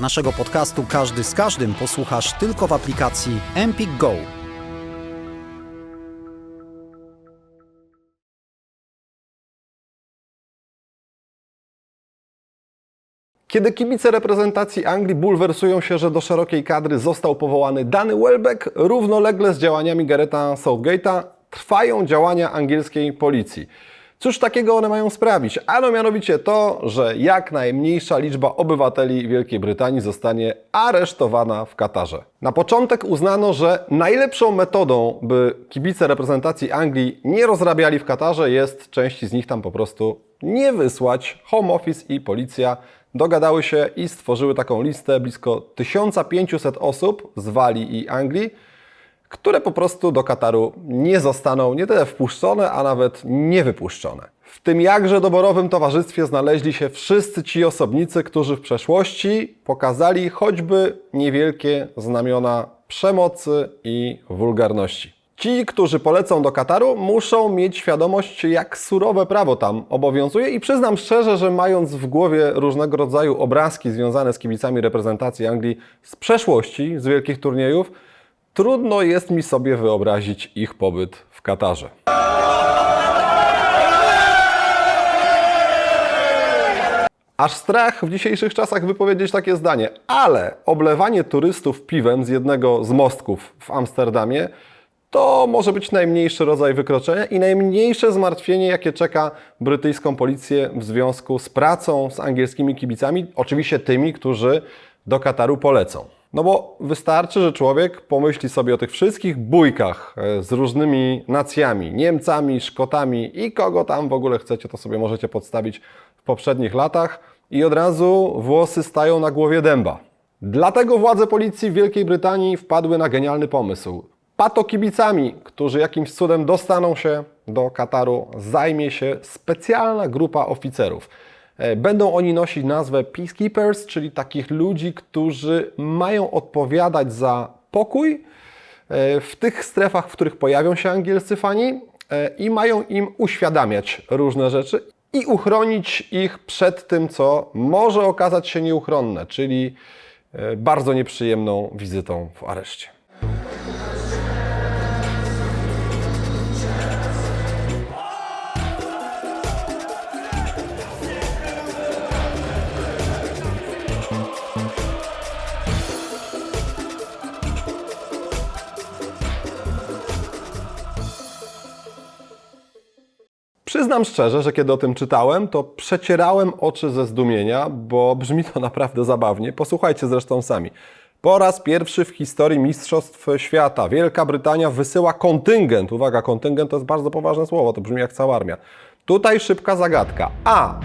Naszego podcastu Każdy z Każdym posłuchasz tylko w aplikacji Empik Go. Kiedy kibice reprezentacji Anglii bulwersują się, że do szerokiej kadry został powołany Danny Welbeck, równolegle z działaniami Gareta Southgate'a trwają działania angielskiej policji. Cóż takiego one mają sprawić? Ano mianowicie to, że jak najmniejsza liczba obywateli Wielkiej Brytanii zostanie aresztowana w Katarze. Na początek uznano, że najlepszą metodą, by kibice reprezentacji Anglii nie rozrabiali w Katarze jest części z nich tam po prostu nie wysłać. Home Office i policja dogadały się i stworzyły taką listę blisko 1500 osób z Walii i Anglii, które po prostu do Kataru nie zostaną nie tyle wpuszczone, a nawet nie wypuszczone. W tym jakże doborowym towarzystwie znaleźli się wszyscy ci osobnicy, którzy w przeszłości pokazali choćby niewielkie znamiona przemocy i wulgarności. Ci, którzy polecą do Kataru, muszą mieć świadomość, jak surowe prawo tam obowiązuje i przyznam szczerze, że mając w głowie różnego rodzaju obrazki związane z kibicami reprezentacji Anglii z przeszłości, z wielkich turniejów, trudno jest mi sobie wyobrazić ich pobyt w Katarze. Aż strach w dzisiejszych czasach wypowiedzieć takie zdanie, ale oblewanie turystów piwem z jednego z mostków w Amsterdamie to może być najmniejszy rodzaj wykroczenia i najmniejsze zmartwienie, jakie czeka brytyjską policję w związku z pracą z angielskimi kibicami, oczywiście tymi, którzy do Kataru polecą. No bo wystarczy, że człowiek pomyśli sobie o tych wszystkich bójkach e, z różnymi nacjami, Niemcami, Szkotami i kogo tam w ogóle chcecie, to sobie możecie podstawić w poprzednich latach i od razu włosy stają na głowie dęba. Dlatego władze policji w Wielkiej Brytanii wpadły na genialny pomysł. Patokibicami, którzy jakimś cudem dostaną się do Kataru, zajmie się specjalna grupa oficerów. E, Będą oni nosić nazwę Peacekeepers, czyli takich ludzi, którzy mają odpowiadać za pokój e, w tych strefach, w których pojawią się angielscy fani e, i mają im uświadamiać różne rzeczy i uchronić ich przed tym, co może okazać się nieuchronne, czyli bardzo nieprzyjemną wizytą w areszcie. Przyznam szczerze, że kiedy o tym czytałem, to przecierałem oczy ze zdumienia, bo brzmi to naprawdę zabawnie. Posłuchajcie zresztą sami. Po raz pierwszy w historii Mistrzostw Świata Wielka Brytania wysyła kontyngent. Uwaga, kontyngent to jest bardzo poważne słowo, to brzmi jak cała armia. Tutaj szybka zagadka. A.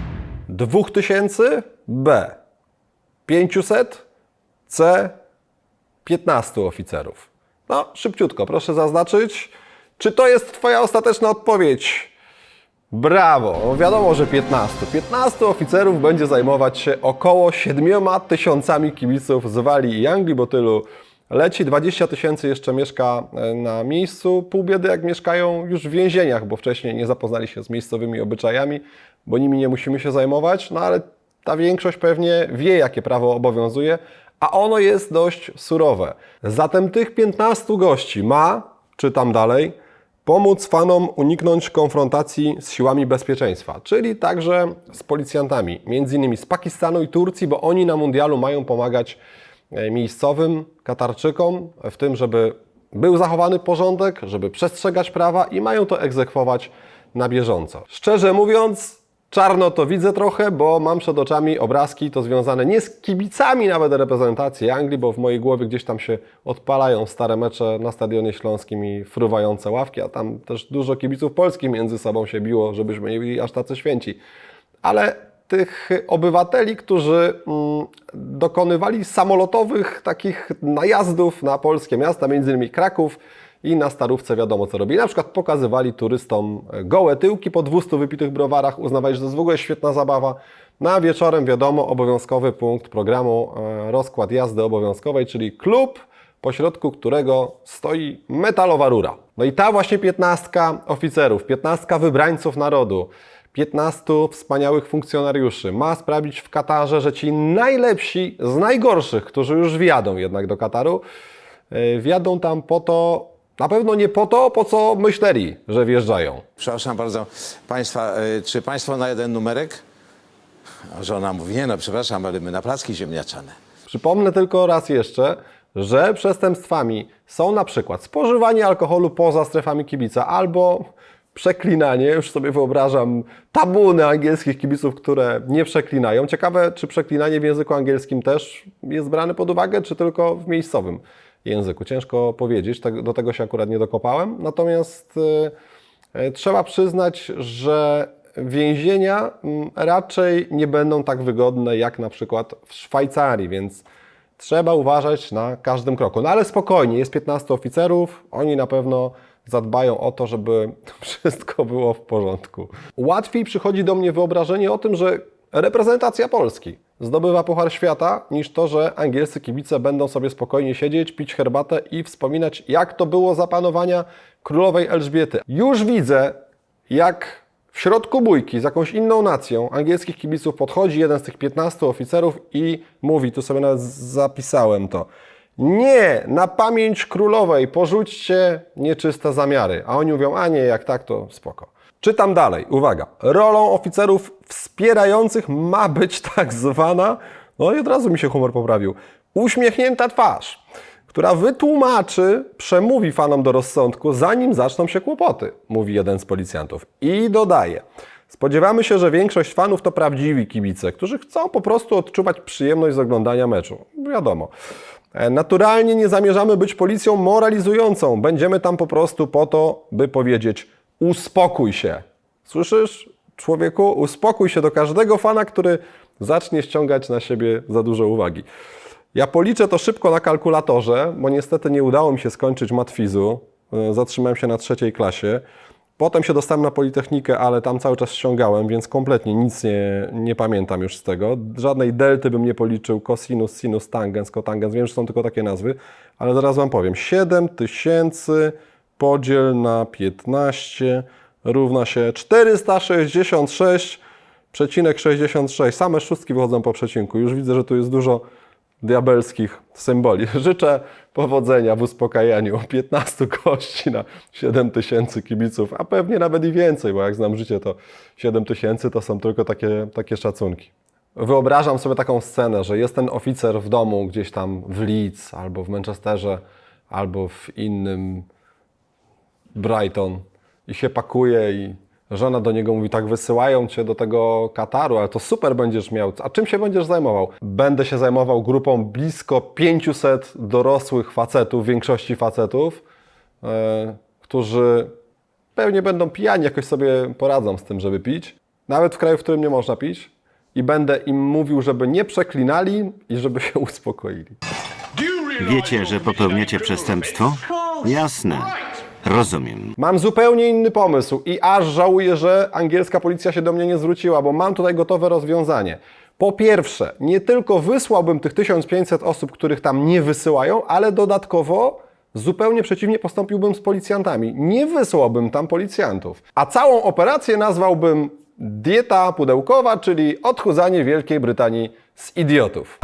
2000, B. 500, C. 15 oficerów. No, szybciutko, proszę zaznaczyć. Czy to jest Twoja ostateczna odpowiedź? Brawo! Wiadomo, że 15. 15 oficerów będzie zajmować się około 7 tysiącami kibiców z Walii i Anglii, bo tylu leci. 20 tysięcy jeszcze mieszka e, na miejscu. Pół biedy jak mieszkają już w więzieniach, bo wcześniej nie zapoznali się z miejscowymi obyczajami, bo nimi nie musimy się zajmować. No ale ta większość pewnie wie, jakie prawo obowiązuje, a ono jest dość surowe. Zatem tych 15 gości ma, czytam dalej, pomóc fanom uniknąć konfrontacji z siłami bezpieczeństwa, czyli także z policjantami, między innymi z Pakistanu i Turcji, bo oni na mundialu mają pomagać e, miejscowym Katarczykom w tym, żeby był zachowany porządek, żeby przestrzegać prawa i mają to egzekwować na bieżąco. Szczerze mówiąc, czarno to widzę trochę, bo mam przed oczami obrazki to związane nie z kibicami nawet reprezentacji Anglii, bo w mojej głowie gdzieś tam się odpalają stare mecze na Stadionie Śląskim i fruwające ławki, a tam też dużo kibiców polskich między sobą się biło, żebyśmy nie byli aż tacy święci. Ale tych obywateli, którzy mm, dokonywali samolotowych takich najazdów na polskie miasta, między innymi Kraków i na Starówce wiadomo co robili. Na przykład pokazywali turystom gołe tyłki po 200 wypitych browarach, uznawali, że to jest w ogóle świetna zabawa. Na wieczorem wiadomo obowiązkowy punkt programu, e, rozkład jazdy obowiązkowej, czyli klub, pośrodku którego stoi metalowa rura. No i ta właśnie piętnastka oficerów, piętnastka wybrańców narodu, 15 wspaniałych funkcjonariuszy ma sprawić w Katarze, że ci najlepsi z najgorszych, którzy już wjadą jednak do Kataru, yy, wjadą tam po to, na pewno nie po to, po co myśleli, że wjeżdżają. Przepraszam bardzo Państwa, y, czy Państwo na jeden numerek? A żona mówi, nie no, przepraszam, ale my na placki ziemniaczane. Przypomnę tylko raz jeszcze, że przestępstwami są na przykład spożywanie alkoholu poza strefami kibica albo przeklinanie, już sobie wyobrażam tabuny angielskich kibiców, które nie przeklinają. Ciekawe, czy przeklinanie w języku angielskim też jest brane pod uwagę, czy tylko w miejscowym języku. Ciężko powiedzieć, tak- do tego się akurat nie dokopałem. Natomiast y, y, trzeba przyznać, że więzienia mm, raczej nie będą tak wygodne jak na przykład w Szwajcarii, więc trzeba uważać na każdym kroku. No ale spokojnie, jest 15 oficerów, oni na pewno zadbają o to, żeby wszystko było w porządku. Łatwiej przychodzi do mnie wyobrażenie o tym, że reprezentacja Polski zdobywa Puchar Świata, niż to, że angielscy kibice będą sobie spokojnie siedzieć, pić herbatę i wspominać, jak to było za panowania królowej Elżbiety. Już widzę, jak w środku bójki z jakąś inną nacją angielskich kibiców podchodzi jeden z tych 15 oficerów i mówi, tu sobie nawet zapisałem to, nie, na pamięć królowej porzućcie nieczyste zamiary. A oni mówią, a nie, jak tak, to spoko. Czytam dalej, uwaga. Rolą oficerów wspierających ma być tak zwana, no i od razu mi się humor poprawił, uśmiechnięta twarz, która wytłumaczy, przemówi fanom do rozsądku, zanim zaczną się kłopoty, mówi jeden z policjantów. I dodaje. Spodziewamy się, że większość fanów to prawdziwi kibice, którzy chcą po prostu odczuwać przyjemność z oglądania meczu. Wiadomo. E, Naturalnie nie zamierzamy być policją moralizującą. Będziemy tam po prostu po to, by powiedzieć: uspokój się. Słyszysz, człowieku? Uspokój się do każdego fana, który zacznie ściągać na siebie za dużo uwagi. Ja policzę to szybko na kalkulatorze, bo niestety nie udało mi się skończyć matfizu. E, Zatrzymałem się na trzeciej klasie. Potem się dostałem na Politechnikę, ale tam cały czas ściągałem, więc kompletnie nic nie, nie pamiętam już z tego. Żadnej delty bym nie policzył, cosinus, sinus, tangens, kotangens. Wiem, że są tylko takie nazwy, ale zaraz Wam powiem. 7000 podziel na 15 równa się 466,66. Same szóstki wychodzą po przecinku. Już widzę, że tu jest dużo diabelskich symboli. Życzę powodzenia w uspokajaniu 15 kości na 7 tysięcy kibiców, a pewnie nawet i więcej, bo jak znam życie, to 7 tysięcy to są tylko takie, takie szacunki. Wyobrażam sobie taką scenę, że jest ten oficer w domu gdzieś tam w Leeds, albo w Manchesterze, albo w innym Brighton i się pakuje i żona do niego mówi, tak wysyłają cię do tego Kataru, ale to super będziesz miał. A czym się będziesz zajmował? Będę się zajmował grupą blisko 500 dorosłych facetów, większości facetów, e, którzy pewnie będą pijani, jakoś sobie poradzą z tym, żeby pić. Nawet w kraju, w którym nie można pić. I będę im mówił, żeby nie przeklinali i żeby się uspokoili. Wiecie, że popełniacie przestępstwo? Jasne. Rozumiem. Mam zupełnie inny pomysł i aż żałuję, że angielska policja się do mnie nie zwróciła, bo mam tutaj gotowe rozwiązanie. Po pierwsze, nie tylko wysłałbym tych 1500 osób, których tam nie wysyłają, ale dodatkowo zupełnie przeciwnie postąpiłbym z policjantami. Nie wysłałbym tam policjantów. A całą operację nazwałbym dieta pudełkowa, czyli odchudzanie Wielkiej Brytanii z idiotów.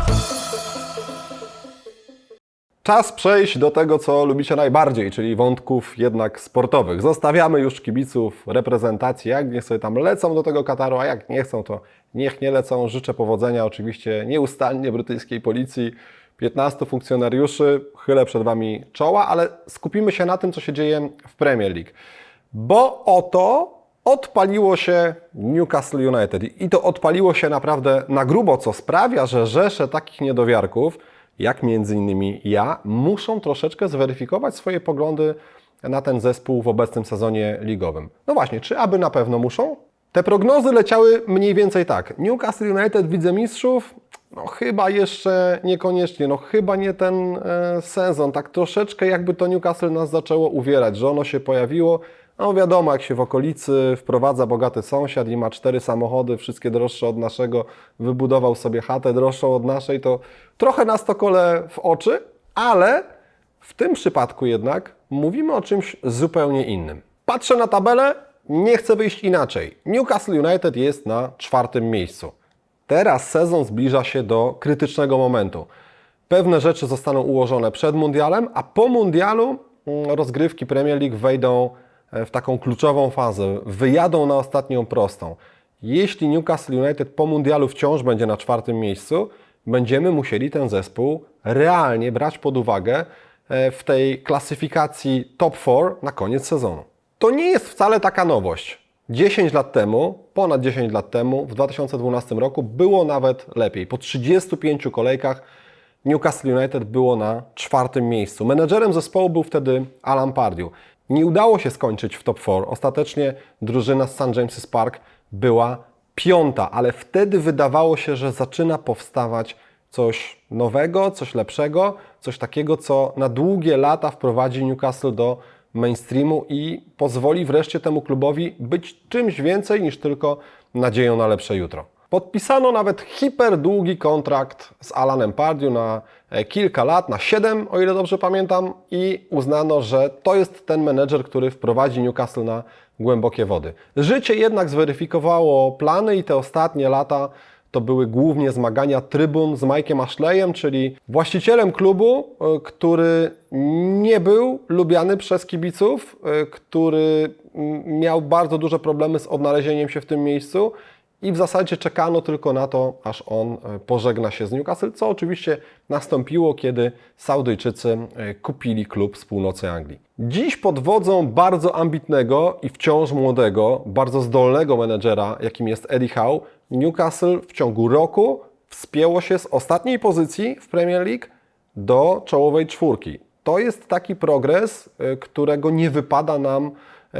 Czas przejść do tego, co lubicie najbardziej, czyli wątków jednak sportowych. Zostawiamy już kibiców reprezentacji, jak niech sobie tam lecą do tego Kataru, a jak nie chcą, to niech nie lecą. Życzę powodzenia oczywiście nieustannie brytyjskiej policji, 15 funkcjonariuszy, chylę przed Wami czoła, ale skupimy się na tym, co się dzieje w Premier League. Bo oto odpaliło się Newcastle United i to odpaliło się naprawdę na grubo, co sprawia, że rzesze takich niedowiarków, jak między innymi ja, muszą troszeczkę zweryfikować swoje poglądy na ten zespół w obecnym sezonie ligowym. No właśnie, czy aby na pewno muszą? Te prognozy leciały mniej więcej tak. Newcastle United wicemistrzów? No chyba jeszcze niekoniecznie, no chyba nie ten e, sezon. Tak troszeczkę jakby to Newcastle nas zaczęło uwierać, że ono się pojawiło. No wiadomo, jak się w okolicy wprowadza bogaty sąsiad i ma cztery samochody, wszystkie droższe od naszego, wybudował sobie chatę droższą od naszej, to trochę nas to kole w oczy, ale w tym przypadku jednak mówimy o czymś zupełnie innym. Patrzę na tabelę nie chce wyjść inaczej. Newcastle United jest na czwartym miejscu. Teraz sezon zbliża się do krytycznego momentu. Pewne rzeczy zostaną ułożone przed mundialem, a po mundialu mm, rozgrywki Premier League wejdą w taką kluczową fazę. Wyjadą na ostatnią prostą. Jeśli Newcastle United po mundialu wciąż będzie na czwartym miejscu, będziemy musieli ten zespół realnie brać pod uwagę e, w tej klasyfikacji top 4 na koniec sezonu. To nie jest wcale taka nowość. 10 lat temu, ponad 10 lat temu, w 2012 roku było nawet lepiej. Po 35 kolejkach Newcastle United było na czwartym miejscu. Menedżerem zespołu był wtedy Alan Pardew. Nie udało się skończyć w top 4. Ostatecznie drużyna z St. James's Park była piąta, ale wtedy wydawało się, że zaczyna powstawać coś nowego, coś lepszego, coś takiego, co na długie lata wprowadzi Newcastle do mainstreamu i pozwoli wreszcie temu klubowi być czymś więcej niż tylko nadzieją na lepsze jutro. Podpisano nawet hiperdługi kontrakt z Alanem Pardew na kilka lat, na 7, o ile dobrze pamiętam, i uznano, że to jest ten menedżer, który wprowadzi Newcastle na głębokie wody. Życie jednak zweryfikowało plany i te ostatnie lata to były głównie zmagania trybun z Mike'em Ashleyem, czyli właścicielem klubu, e, który nie był lubiany przez kibiców, e, który miał bardzo duże problemy z odnalezieniem się w tym miejscu i w zasadzie czekano tylko na to, aż on e, pożegna się z Newcastle, co oczywiście nastąpiło, kiedy Saudyjczycy e, kupili klub z północy Anglii. Dziś pod wodzą bardzo ambitnego i wciąż młodego, bardzo zdolnego menedżera, jakim jest Eddie Howe, Newcastle w ciągu roku wspięło się z ostatniej pozycji w Premier League do czołowej czwórki. To jest taki progres, e, którego nie wypada nam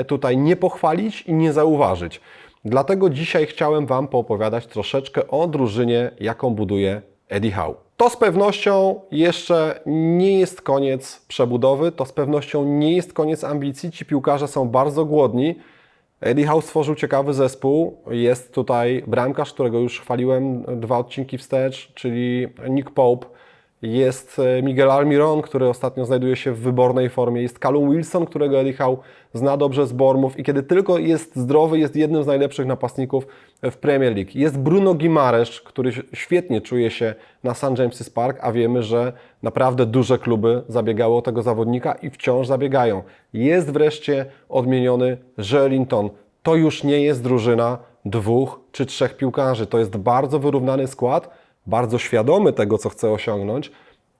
tutaj nie pochwalić i nie zauważyć. Dlatego dzisiaj chciałem Wam poopowiadać troszeczkę o drużynie, jaką buduje Eddie Howe. To z pewnością jeszcze nie jest koniec przebudowy, to z pewnością nie jest koniec ambicji. Ci piłkarze są bardzo głodni. Eddie Howe stworzył ciekawy zespół. Jest tutaj bramkarz, którego już chwaliłem dwa odcinki wstecz, czyli Nick Pope. Jest e, Miguel Almiron, który ostatnio znajduje się w wybornej formie. Jest Callum Wilson, którego Eddie Howe zna dobrze z Bormów i kiedy tylko jest zdrowy, jest jednym z najlepszych napastników w Premier League. Jest Bruno Guimaraes, który świetnie czuje się na St. James's Park, a wiemy, że naprawdę duże kluby zabiegały o tego zawodnika i wciąż zabiegają. Jest wreszcie odmieniony Joelinton. To już nie jest drużyna dwóch czy trzech piłkarzy. To jest bardzo wyrównany skład, bardzo świadomy tego, co chce osiągnąć.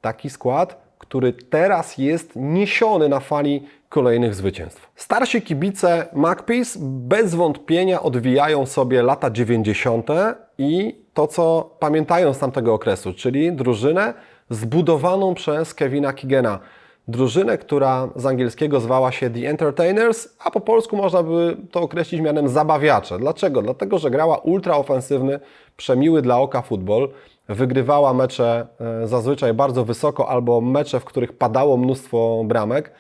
Taki skład, który teraz jest niesiony na fali kolejnych zwycięstw. Starsi kibice Magpies bez wątpienia odwijają sobie lata 90. i to, co pamiętają z tamtego okresu, czyli drużynę zbudowaną przez Kevina Keegana. Drużynę, która z angielskiego zwała się The Entertainers, a po polsku można by to określić mianem zabawiacze. Dlaczego? Dlatego, że grała ultraofensywny, przemiły dla oka futbol, wygrywała mecze e, zazwyczaj bardzo wysoko albo mecze, w których padało mnóstwo bramek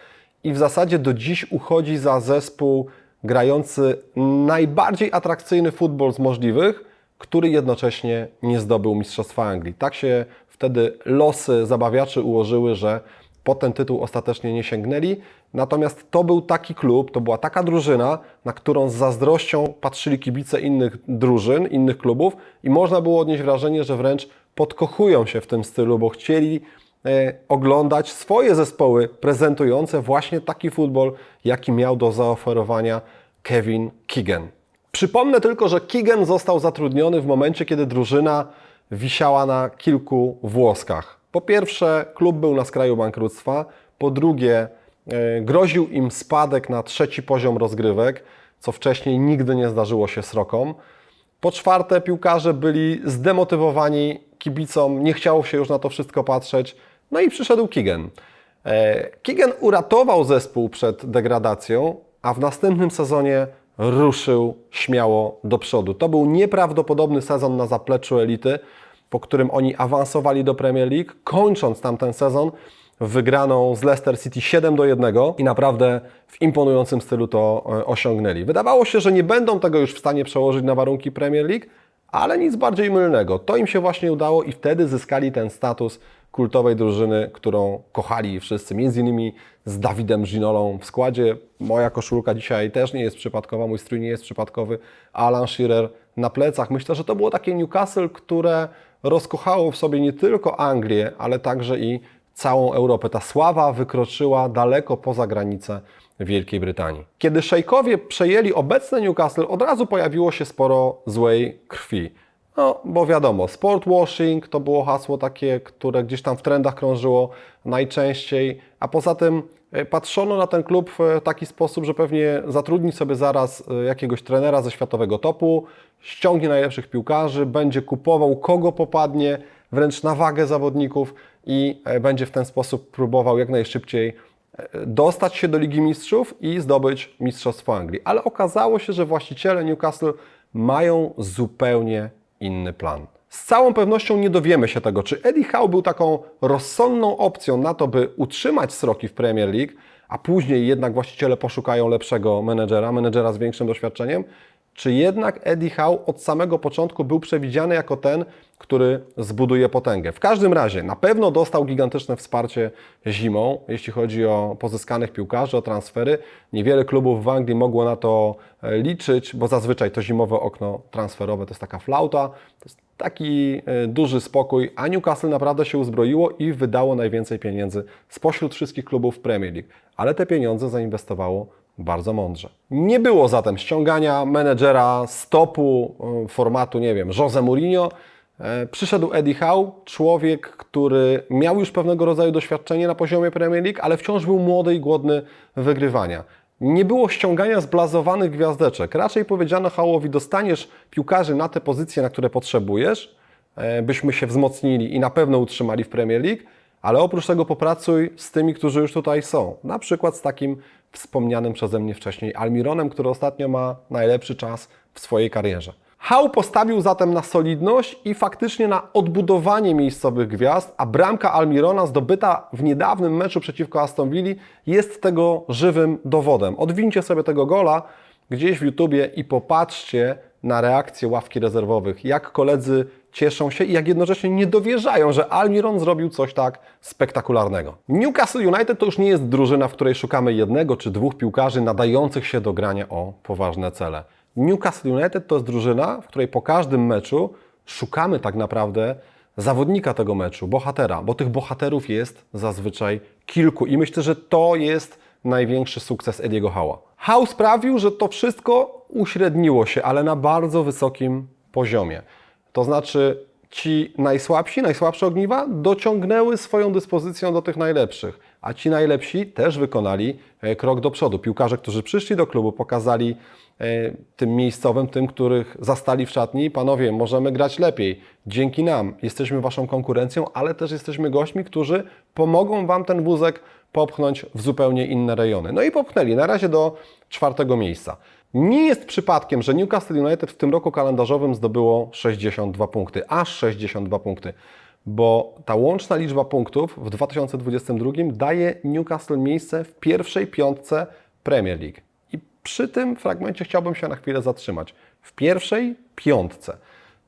i w zasadzie do dziś uchodzi za zespół grający najbardziej atrakcyjny futbol z możliwych, który jednocześnie nie zdobył Mistrzostwa Anglii. Tak się wtedy losy zabawiaczy ułożyły, że po ten tytuł ostatecznie nie sięgnęli. Natomiast to był taki klub, to była taka drużyna, na którą z zazdrością patrzyli kibice innych drużyn, innych klubów i można było odnieść wrażenie, że wręcz podkochują się w tym stylu, bo chcieli e, oglądać swoje zespoły prezentujące właśnie taki futbol, jaki miał do zaoferowania Kevin Keegan. Przypomnę tylko, że Keegan został zatrudniony w momencie, kiedy drużyna wisiała na kilku włoskach. Po pierwsze, klub był na skraju bankructwa. Po drugie, groził im spadek na trzeci poziom rozgrywek, co wcześniej nigdy nie zdarzyło się srokom. Po czwarte, piłkarze byli zdemotywowani kibicom, nie chciało się już na to wszystko patrzeć. No i przyszedł Kigen. Kigen uratował zespół przed degradacją, a w następnym sezonie ruszył śmiało do przodu. To był nieprawdopodobny sezon na zapleczu elity, po którym oni awansowali do Premier League, kończąc tamten sezon wygraną z Leicester City 7 do 1 i naprawdę w imponującym stylu to e, osiągnęli. Wydawało się, że nie będą tego już w stanie przełożyć na warunki Premier League, ale nic bardziej mylnego. To im się właśnie udało i wtedy zyskali ten status kultowej drużyny, którą kochali wszyscy, między innymi z Dawidem Ginolą w składzie. Moja koszulka dzisiaj też nie jest przypadkowa, mój strój nie jest przypadkowy. Alan Shearer na plecach. Myślę, że to było takie Newcastle, które rozkochało w sobie nie tylko Anglię, ale także i całą Europę. Ta sława wykroczyła daleko poza granice Wielkiej Brytanii. Kiedy szejkowie przejęli obecne Newcastle, od razu pojawiło się sporo złej krwi. No, bo wiadomo, sport washing to było hasło takie, które gdzieś tam w trendach krążyło najczęściej, a poza tym e, patrzono na ten klub w taki sposób, że pewnie zatrudni sobie zaraz e, jakiegoś trenera ze światowego topu, ściągnie najlepszych piłkarzy, będzie kupował kogo popadnie, wręcz na wagę zawodników i e, będzie w ten sposób próbował jak najszybciej e, dostać się do Ligi Mistrzów i zdobyć Mistrzostwo Anglii. Ale okazało się, że właściciele Newcastle mają zupełnie inny plan. Z całą pewnością nie dowiemy się tego, czy Eddie Howe był taką rozsądną opcją na to, by utrzymać sroki w Premier League, a później jednak właściciele poszukają lepszego menedżera, menedżera z większym doświadczeniem, czy jednak Eddie Howe od samego początku był przewidziany jako ten, który zbuduje potęgę. W każdym razie na pewno dostał gigantyczne wsparcie zimą, jeśli chodzi o pozyskanych piłkarzy, o transfery. Niewiele klubów w Anglii mogło na to e, liczyć, bo zazwyczaj to zimowe okno transferowe to jest taka flauta, to jest taki e, duży spokój, a Newcastle naprawdę się uzbroiło i wydało najwięcej pieniędzy spośród wszystkich klubów Premier League. Ale te pieniądze zainwestowało bardzo mądrze. Nie było zatem ściągania menedżera z topu e, formatu, nie wiem, Jose Mourinho. E, Przyszedł Eddie Howe, człowiek, który miał już pewnego rodzaju doświadczenie na poziomie Premier League, ale wciąż był młody i głodny wygrywania. Nie było ściągania zblazowanych gwiazdeczek. Raczej powiedziano Howe'owi, dostaniesz piłkarzy na te pozycje, na które potrzebujesz, e, byśmy się wzmocnili i na pewno utrzymali w Premier League, ale oprócz tego popracuj z tymi, którzy już tutaj są. Na przykład z takim wspomnianym przeze mnie wcześniej Almironem, który ostatnio ma najlepszy czas w swojej karierze. Howe postawił zatem na solidność i faktycznie na odbudowanie miejscowych gwiazd, a bramka Almirona zdobyta w niedawnym meczu przeciwko Aston Villa jest tego żywym dowodem. Odwincie sobie tego gola gdzieś w YouTubie i popatrzcie na reakcję ławki rezerwowych, jak koledzy cieszą się i jak jednocześnie nie dowierzają, że Almiron zrobił coś tak spektakularnego. Newcastle United to już nie jest drużyna, w której szukamy jednego czy dwóch piłkarzy nadających się do grania o poważne cele. Newcastle United to jest drużyna, w której po każdym meczu szukamy tak naprawdę zawodnika tego meczu, bohatera, bo tych bohaterów jest zazwyczaj kilku i myślę, że to jest największy sukces Ediego Howe'a. Howe sprawił, że to wszystko uśredniło się, ale na bardzo wysokim poziomie. To znaczy ci najsłabsi, najsłabsze ogniwa dociągnęły swoją dyspozycją do tych najlepszych, a ci najlepsi też wykonali e, krok do przodu. Piłkarze, którzy przyszli do klubu, pokazali e, tym miejscowym, tym, których zastali w szatni, panowie, możemy grać lepiej. Dzięki nam jesteśmy waszą konkurencją, ale też jesteśmy gośćmi, którzy pomogą wam ten wózek popchnąć w zupełnie inne rejony. No i popchnęli na razie do czwartego miejsca. Nie jest przypadkiem, że Newcastle United w tym roku kalendarzowym zdobyło 62 punkty, aż 62 punkty, bo ta łączna liczba punktów w 2022 daje Newcastle miejsce w pierwszej piątce Premier League. I przy tym fragmencie chciałbym się na chwilę zatrzymać. W pierwszej piątce.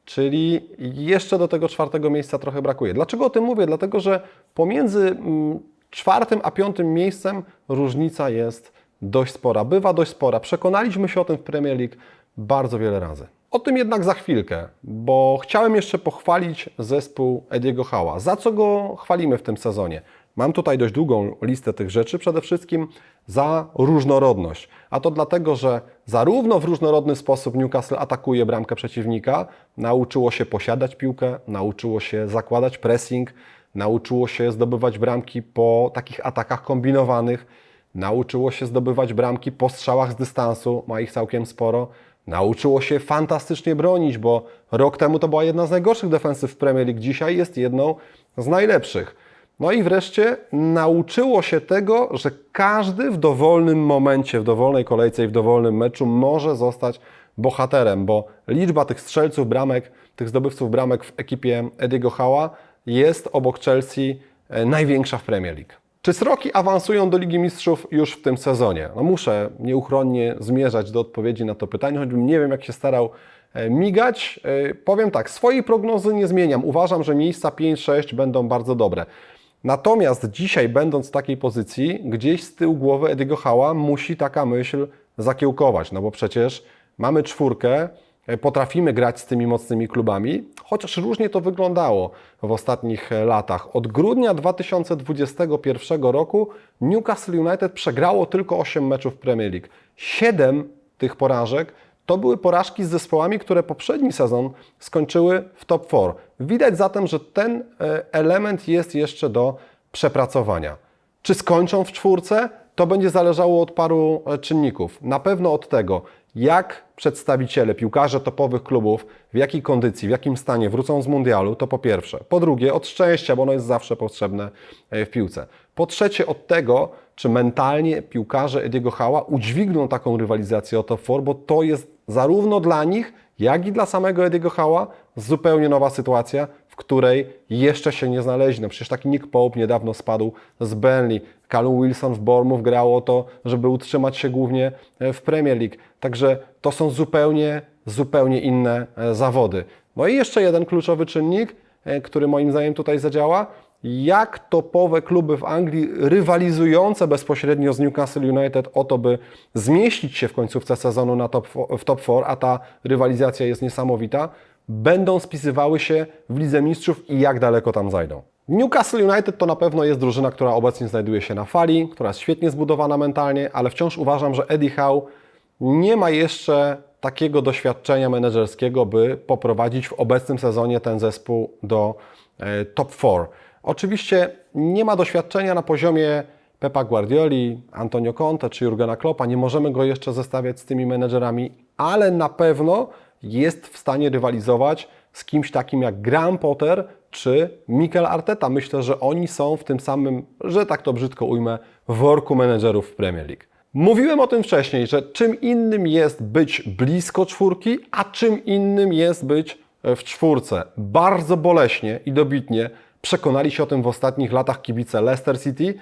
Czyli jeszcze do tego czwartego miejsca trochę brakuje. Dlaczego o tym mówię? Dlatego, że pomiędzy mm, czwartym a piątym miejscem różnica jest dość spora. Bywa dość spora. Przekonaliśmy się o tym w Premier League bardzo wiele razy. O tym jednak za chwilkę, bo chciałem jeszcze pochwalić zespół Ediego Howe'a. Za co go chwalimy w tym sezonie? Mam tutaj dość długą listę tych rzeczy, przede wszystkim za różnorodność. A to dlatego, że zarówno w różnorodny sposób Newcastle atakuje bramkę przeciwnika, nauczyło się posiadać piłkę, nauczyło się zakładać pressing, nauczyło się zdobywać bramki po takich atakach kombinowanych, nauczyło się zdobywać bramki po strzałach z dystansu, ma ich całkiem sporo. Nauczyło się fantastycznie bronić, bo rok temu to była jedna z najgorszych defensyw w Premier League, dzisiaj jest jedną z najlepszych. No i wreszcie nauczyło się tego, że każdy w dowolnym momencie, w dowolnej kolejce i w dowolnym meczu może zostać bohaterem, bo liczba tych strzelców bramek, tych zdobywców bramek w ekipie Ediego Howe'a jest obok Chelsea e, największa w Premier League. Czy Sroki awansują do Ligi Mistrzów już w tym sezonie? No muszę nieuchronnie zmierzać do odpowiedzi na to pytanie, choćbym nie wiem jak się starał, e, migać. E, Powiem tak, swojej prognozy nie zmieniam. Uważam, że miejsca 5-6 będą bardzo dobre. Natomiast dzisiaj, będąc w takiej pozycji, gdzieś z tyłu głowy Ediego Hała musi taka myśl zakiełkować, no bo przecież mamy czwórkę, potrafimy grać z tymi mocnymi klubami, chociaż różnie to wyglądało w ostatnich e, latach. Od grudnia 2021 roku Newcastle United przegrało tylko 8 meczów Premier League. 7 tych porażek to były porażki z zespołami, które poprzedni sezon skończyły w top 4. Widać zatem, że ten e, element jest jeszcze do przepracowania. Czy skończą w czwórce? To będzie zależało od paru e, czynników. Na pewno od tego, jak przedstawiciele, piłkarze topowych klubów, w jakiej kondycji, w jakim stanie wrócą z mundialu, to po pierwsze. Po drugie, od szczęścia, bo ono jest zawsze potrzebne e, w piłce. Po trzecie, od tego, czy mentalnie piłkarze Ediego Hała udźwigną taką rywalizację o top 4, bo to jest zarówno dla nich, jak i dla samego Ediego Hała zupełnie nowa sytuacja, w której jeszcze się nie znaleźli. No przecież taki Nick Pope niedawno spadł z Burnley. Callum Wilson w Bournemouth grało o to, żeby utrzymać się głównie e, w Premier League. Także to są zupełnie, zupełnie inne e, zawody. No i jeszcze jeden kluczowy czynnik, e, który moim zdaniem tutaj zadziała. Jak topowe kluby w Anglii rywalizujące bezpośrednio z Newcastle United o to, by zmieścić się w końcówce sezonu na top, w top 4, a ta rywalizacja jest niesamowita, będą spisywały się w Lidze Mistrzów i jak daleko tam zajdą. Newcastle United to na pewno jest drużyna, która obecnie znajduje się na fali, która jest świetnie zbudowana mentalnie, ale wciąż uważam, że Eddie Howe nie ma jeszcze takiego doświadczenia menedżerskiego, by poprowadzić w obecnym sezonie ten zespół do e, top 4. Oczywiście nie ma doświadczenia na poziomie Pepa Guardioli, Antonio Conte czy Jurgena Kloppa. Nie możemy go jeszcze zestawiać z tymi menedżerami, ale na pewno jest w stanie rywalizować z kimś takim jak Graham Potter czy Mikel Arteta. Myślę, że oni są w tym samym, że tak to brzydko ujmę, worku menedżerów w Premier League. Mówiłem o tym wcześniej, że czym innym jest być blisko czwórki, a czym innym jest być w czwórce. Bardzo boleśnie i dobitnie przekonali się o tym w ostatnich latach kibice Leicester City.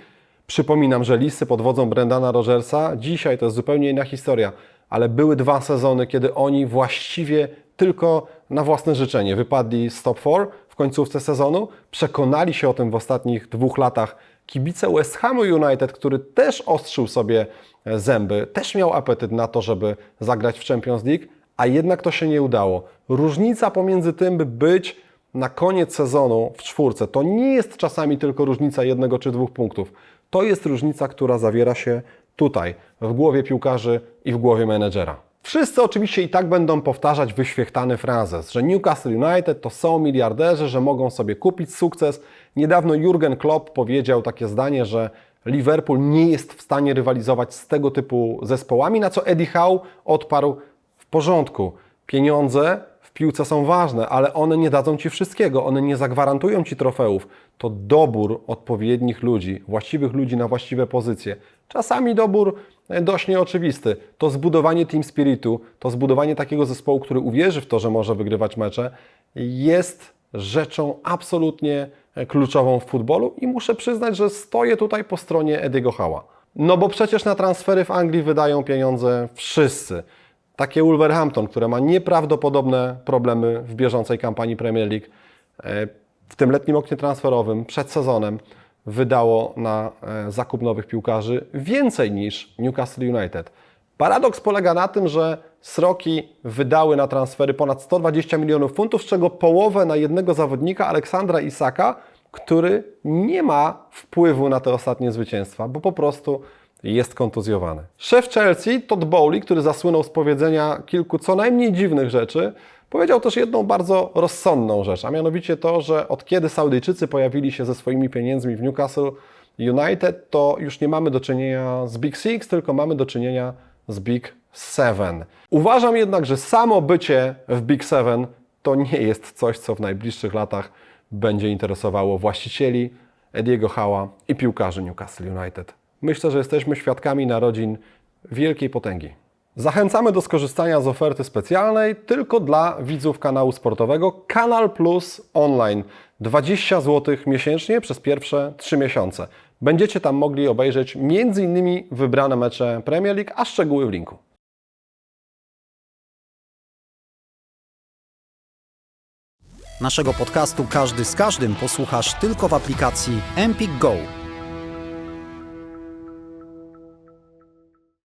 Przypominam, że Lisy pod wodzą Brendana Rogersa, dzisiaj to jest zupełnie inna historia, ale były dwa sezony, kiedy oni właściwie tylko na własne życzenie wypadli z top 4 w końcówce sezonu. Przekonali się o tym w ostatnich dwóch latach kibice West Hamu United, który też ostrzył sobie zęby, też miał apetyt na to, żeby zagrać w Champions League, a jednak to się nie udało. Różnica pomiędzy tym, by być na koniec sezonu w czwórce, to nie jest czasami tylko różnica jednego czy dwóch punktów. To jest różnica, która zawiera się tutaj, w głowie piłkarzy i w głowie menedżera. Wszyscy oczywiście i tak będą powtarzać wyświechtany frazes, że Newcastle United to są miliarderzy, że mogą sobie kupić sukces. Niedawno Jurgen Klopp powiedział takie zdanie, że Liverpool nie jest w stanie rywalizować z tego typu zespołami, na co Eddie Howe odparł w porządku. Pieniądze piłce są ważne, ale one nie dadzą Ci wszystkiego, one nie zagwarantują Ci trofeów. To dobór odpowiednich ludzi, właściwych ludzi na właściwe pozycje. Czasami dobór e, dość nieoczywisty. To zbudowanie team spiritu, to zbudowanie takiego zespołu, który uwierzy w to, że może wygrywać mecze, jest rzeczą absolutnie e, kluczową w futbolu i muszę przyznać, że stoję tutaj po stronie Ediego Howa. No bo przecież na transfery w Anglii wydają pieniądze wszyscy. Takie Wolverhampton, które ma nieprawdopodobne problemy w bieżącej kampanii Premier League, e, w tym letnim oknie transferowym, przed sezonem, wydało na e, zakup nowych piłkarzy więcej niż Newcastle United. Paradoks polega na tym, że Sroki wydały na transfery ponad 120 milionów funtów, z czego połowę na jednego zawodnika, Aleksandra Isaka, który nie ma wpływu na te ostatnie zwycięstwa, bo po prostu jest kontuzjowany. Szef Chelsea, Todd Bowley, który zasłynął z powiedzenia kilku co najmniej dziwnych rzeczy, powiedział też jedną bardzo rozsądną rzecz, a mianowicie to, że od kiedy Saudyjczycy pojawili się ze swoimi pieniędzmi w Newcastle United, to już nie mamy do czynienia z Big Six, tylko mamy do czynienia z Big Seven. Uważam jednak, że samo bycie w Big Seven to nie jest coś, co w najbliższych latach będzie interesowało właścicieli Ediego Howa i piłkarzy Newcastle United. Myślę, że jesteśmy świadkami narodzin wielkiej potęgi. Zachęcamy do skorzystania z oferty specjalnej tylko dla widzów kanału sportowego Kanal Plus Online. 20 zł miesięcznie przez pierwsze 3 miesiące. Będziecie tam mogli obejrzeć m.in. wybrane mecze Premier League, a szczegóły w linku. Naszego podcastu Każdy z każdym posłuchasz tylko w aplikacji Empik Go.